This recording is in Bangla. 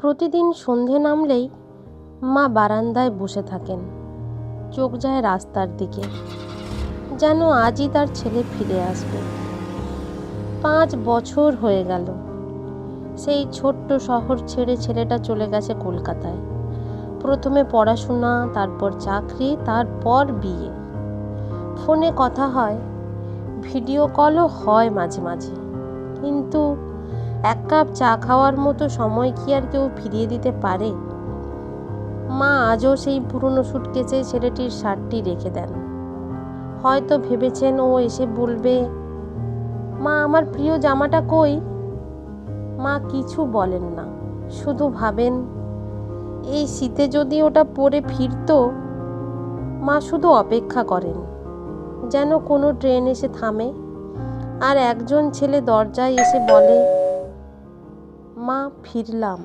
প্রতিদিন সন্ধে নামলেই মা বারান্দায় বসে থাকেন। চোখ যায় রাস্তার দিকে। যেন আজই তার ছেলে ফিরে আসবে। পাঁচ বছর হয়ে গেল। সেই ছোট্ট শহর ছেড়ে ছেলেটা চলে গেছে কলকাতায়। প্রথমে পড়াশোনা, তারপর চাকরি, তারপর বিয়ে। ফোনে কথা হয়, ভিডিও কলও হয় মাঝে মাঝে। কিন্তু এক কাপ চা খাওয়ার মতো সময় কি আর কেউ ফিরিয়ে দিতে পারে? মা আজও সেই পুরনো সুটকেসে ছেলেটির শার্টটি রেখে দেন। হয়তো ভেবেছেন ও এসে বলবে, মা, আমার প্রিয় জামাটা কই? মা কিছু বলেন না, শুধু ভাবেন, এই শীতে যদি ওটা পরে ফিরতো? মা শুধু অপেক্ষা করেন, যেন কোনো ট্রেন এসে থামে। আর একজন ছেলে দরজায় এসে বলে মা ফিরলাম।